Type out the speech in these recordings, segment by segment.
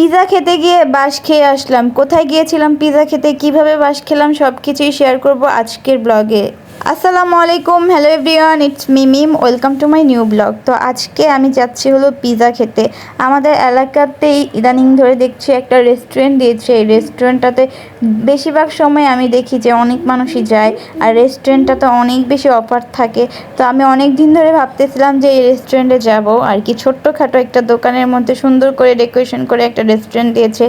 Pizza খেতে গিয়ে বাস খেয়ে আসলাম। কোথায় গিয়েছিলাম? পিৎজা খেতে কীভাবে বাস খেলাম? সব কিছুই শেয়ার করব আজকের ব্লগে আসসালামু আলাইকুম hello everyone it's me Mim welcome to my new blog তো আজকে আমি যাচ্ছি হলো পিৎজা খেতে। আমাদের এলাকাতেই ইদানিং ধরে দেখছি একটা রেস্টুরেন্ট দিয়েছে। এই রেস্টুরেন্টটাতে বেশিরভাগ সময় আমি দেখি যে অনেক মানুষই যায় আর রেস্টুরেন্টটাতে অনেক বেশি অফার থাকে। তো আমি অনেক দিন ধরে ভাবতেছিলাম যে এই রেস্টুরেন্টে যাব আর কি ছোট্টখাটো একটা দোকানের মধ্যে সুন্দর করে ডেকোরেশন করে একটা রেস্টুরেন্ট দিয়েছে।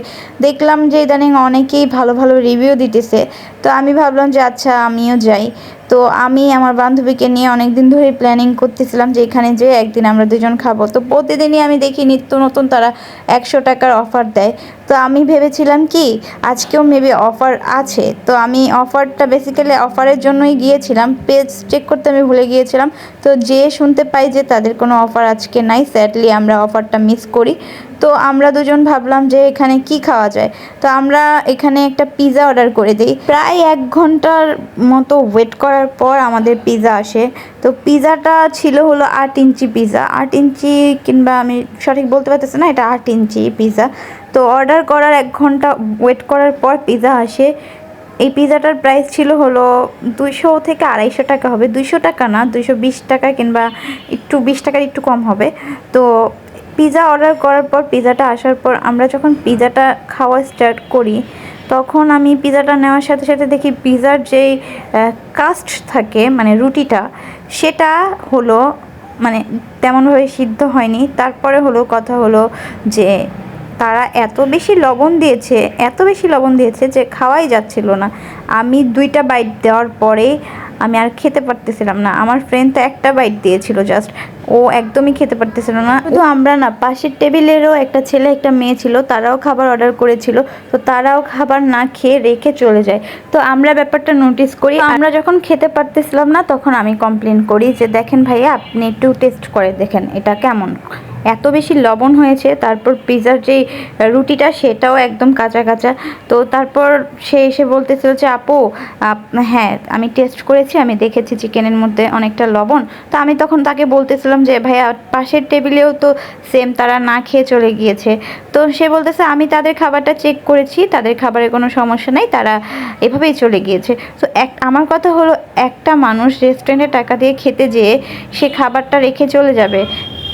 দেখলাম যে ইদানিং অনেকেই ভালো ভালো রিভিউ দিতেছে। তো আমি ভাবলাম যে আচ্ছা আমিও যাই। তো আমি আমার বান্ধবীকে নিয়ে অনেক দিন ধরে প্ল্যানিং করতেছিলাম যে এখানে যে একদিন আমরা দুজন খাব। তো প্রতিদিনই আমি দেখি নিত্য নতুন তারা একশো টাকার অফার দেয়। তো আমি ভেবেছিলাম কি, আজকেও মেবি অফার আছে। তো আমি অফারটা বেসিক্যালি অফারের জন্যই গিয়েছিলাম। পেজ চেক করতে আমি ভুলে গিয়েছিলাম। তো যে শুনতে পাই যে তাদের কোনো অফার আজকে নাই স্যাডলি আমরা অফারটা মিস করি। তো আমরা দুজন ভাবলাম যে এখানে কি খাওয়া যায়। তো আমরা এখানে একটা পিৎজা অর্ডার করে দিই। প্রায় এক ঘণ্টার মতো ওয়েট করার পর আমাদের পিৎজা আসে। তো পিৎজাটা ছিল হলো আট ইঞ্চি পিৎজা আট ইঞ্চি কিংবা আমি সঠিক বলতে পারতেছি না, এটা আট ইঞ্চি পিৎজা তো অর্ডার করার এক ঘণ্টা ওয়েট করার পর পিৎজা আসে। এই পিৎজাটার প্রাইস ছিল হলো দুইশো থেকে আড়াইশো টাকা হবে। দুইশো টাকা না, দুইশো বিশ টাকা কিংবা একটু বিশ টাকার একটু কম হবে। তো পিৎজা অর্ডার করার পর পিৎজাটা আসার পর আমরা যখন পিৎজাটা খাওয়া স্টার্ট করি, তখন আমি পিৎজাটা নেওয়ার সাথে সাথে দেখি পিৎজার যেই কাস্ট থাকে মানে রুটিটা, সেটা হলো মানে তেমনভাবে সিদ্ধ হয়নি। তারপরে হলো কথা হলো যে, তারা এত বেশি লবণ দিয়েছে, এত বেশি লবণ দিয়েছে যে খাওয়াই যাচ্ছিল না। আমি দুইটা বাইট দেওয়ার পরে আমি আর খেতে পারতেছিলাম না। আমার ফ্রেন্ড তো একটা বাইট দিয়েছিল জাস্ট ও একদমই খেতে পারতেছিল না। শুধু আমরা না, পাশের টেবিলেরও একটা ছেলে, একটা মেয়ে ছিল, তারাও খাবার অর্ডার করেছিল। তো তারাও খাবার না খেয়ে রেখে চলে যায়। তো আমরা ব্যাপারটা নোটিস করি। আমরা যখন খেতে পারতেছিলাম না, তখন আমি কমপ্লেন করি যে, দেখেন ভাইয়া, আপনি একটু টেস্ট করে দেখেন, এটা কেমন? এত বেশি লবণ হয়েছে, তারপর পিৎজার যেই রুটিটা সেটাও একদম কাঁচা কাঁচা। তো তারপর সে এসে বলতেছিল যে, আপু হ্যাঁ আমি টেস্ট করেছি, আমি দেখেছি চিকেনের মধ্যে অনেকটা লবণ। তো আমি তখন তাকে বলতেছিলাম যে, ভাইয়া, পাশের টেবিলেও তো সেম তারা না খেয়ে চলে গিয়েছে। তো সে বলতেছে, আমি তাদের খাবারটা চেক করেছি, তাদের খাবারের কোনো সমস্যা নেই, তারা এভাবেই চলে গিয়েছে। তো এক, আমার কথা হলো, একটা মানুষ রেস্টুরেন্টে টাকা দিয়ে খেতে যেয়ে সে খাবারটা রেখে চলে যাবে।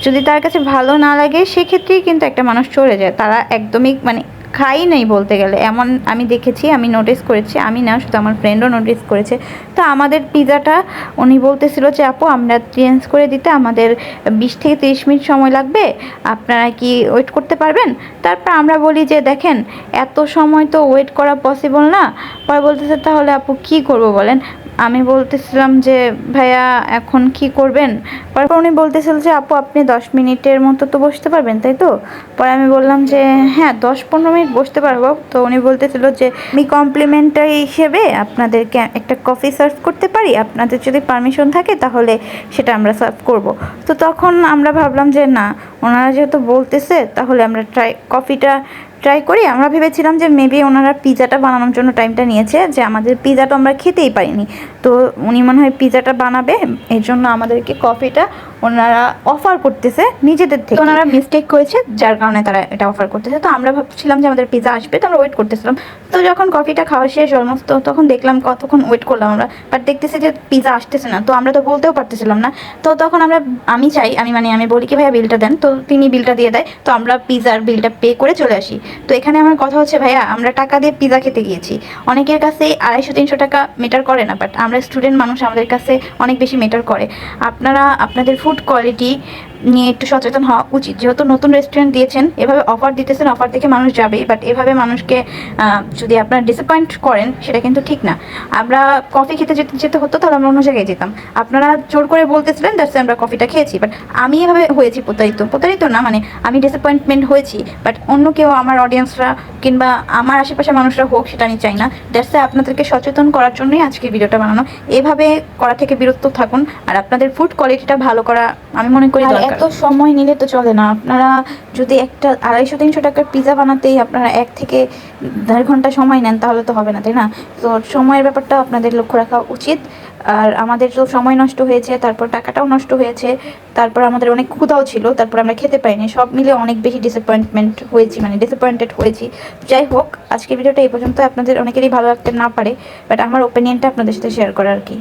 যদি তার কাছে ভালো না লাগে, সেক্ষেত্রেই কিন্তু একটা মানুষ চলে যায়। তারা একদমই মানে খাই নেই বলতে গেলে। এমন আমি দেখেছি, আমি নোটিস করেছি। আমি না, শুধু আমার ফ্রেন্ডও নোটিস করেছে। তো আমাদের পিৎজাটা উনি বলতেছিল যে, আপু, আমরা চেঞ্জ করে দিতে আমাদের বিশ থেকে তিরিশ মিনিট সময় লাগবে। আপনারা কি ওয়েট করতে পারবেন? তারপর আমরা বলি যে, দেখেন, এত সময় তো ওয়েট করা পসিবল না। পরে বলতেছে, তাহলে আপু, কি করব বলেন? আমি বলতেছিলাম যে, ভাইয়া, এখন কি করবেন? তারপর উনি বলতেছিল যে, আপু, আপনি দশ মিনিটের মতো তো বসতে পারবেন, তাই তো? পরে আমি বললাম যে হ্যাঁ দশ পনেরো মিনিট বসতে পারব। তো উনি বলতেছিল যে, আমি কমপ্লিমেন্টারি হিসেবে আপনাদেরকে একটা কফি সার্ভ করতে পারি। আপনাদের যদি পারমিশন থাকে, তাহলে সেটা আমরা সার্ভ করব। তো তখন আমরা ভাবলাম যে, না, ওনারা যেহেতু বলতেছে, তাহলে আমরা ট্রাই, কফিটা ট্রাই করি। আমরা ভেবেছিলাম যে মেবি ওনারা পিজাটা বানানোর জন্য টাইমটা নিয়েছে, যে আমাদের পিৎজাটা আমরা খেতেই পারিনি। তো উনি মনে হয় পিৎজাটা বানাবে এর জন্য আমাদেরকে কফিটা ওনারা অফার করতেছে নিজেদের থেকে। ওনারা মিস্টেক করেছে, যার কারণে তারা এটা অফার করতেছে। তো আমরা ভাবছিলাম যে আমাদের পিৎজা আসবে, তো আমরা ওয়েট করতেছিলাম। তো যখন কফিটা খাওয়া শেষ অলমোস্ট তখন দেখলাম কতক্ষণ ওয়েট করলাম আমরা। বাট দেখতেছি যে পিৎজা আসতেছে না, তো আমরা তো বলতেও পারতেছিলাম না। তো তখন আমরা, আমি চাই, আমি মানে আমি বলি কি, ভাইয়া বিলটা দেন। তো তিনি বিলটা দিয়ে দেয়, তো আমরা পিৎজার বিলটা পে করে চলে আসি। তো এখানে আমার কথা হচ্ছে, ভাইয়া, আমরা টাকা দিয়ে পিৎজা খেতে গিয়েছি। অনেকের কাছে আড়াইশো, তিনশো টাকা মেটার করে না বাট আমরা স্টুডেন্ট মানুষ আমাদের কাছে অনেক বেশি মেটার করে। আপনারা আপনাদের ফুড কোয়ালিটি নিয়ে একটু সচেতন হওয়া উচিত। যেহেতু নতুন রেস্টুরেন্ট দিয়েছেন এভাবে অফার দিতেছেন অফার থেকে মানুষ যাবে বাট এভাবে মানুষকে যদি আপনারা ডিসঅ্যাপয়েন্ট করেন সেটা কিন্তু ঠিক না। আমরা কফি খেতে যেতে যেতে হতো তাহলে আমরা অন্য জায়গায় যেতাম। আপনারা জোর করে বলতেছিলেন দ্যাটস আমরা কফিটা খেয়েছি বাট আমি এভাবে হয়েছি প্রতারিত। প্রতারিত না মানে আমি ডিসঅ্যাপয়েন্টমেন্ট হয়েছি বাট অন্য কেউ আমার অডিয়েন্সরা কিংবা আমার আশেপাশের মানুষরা হোক সেটা আমি চাই না। দ্যাটস আপনাদেরকে সচেতন করার জন্যই আজকে ভিডিওটা বানানো। এভাবে করা থেকে বিরত থাকুন আর আপনাদের ফুড কোয়ালিটিটা ভালো করা আমি মনে করি। এত সময় নিলে তো চলে না। আপনারা যদি একটা আড়াইশো, তিনশো টাকার পিৎজা বানাতেই আপনারা এক থেকে দেড় ঘণ্টা সময় নেন, তাহলে তো হবে না, তাই না? তো সময়ের ব্যাপারটা আপনাদের লক্ষ্য রাখা উচিত। আর আমাদের তো সময় নষ্ট হয়েছে, তারপর টাকাটাও নষ্ট হয়েছে, তারপর আমাদের অনেক ক্ষুধাও ছিল, তারপর আমরা খেতে পাইনি সব মিলে অনেক বেশি ডিসঅ্যাপয়েন্টমেন্ট হয়েছি মানে ডিসঅ্যাপয়েন্টেড হয়েছি। যাই হোক, আজকের ভিডিওটা এই পর্যন্ত। আপনাদের অনেকেরই ভালো লাগতে না পারে বাট আমার ওপিনিয়নটা আপনাদের সাথে শেয়ার করা আর কি।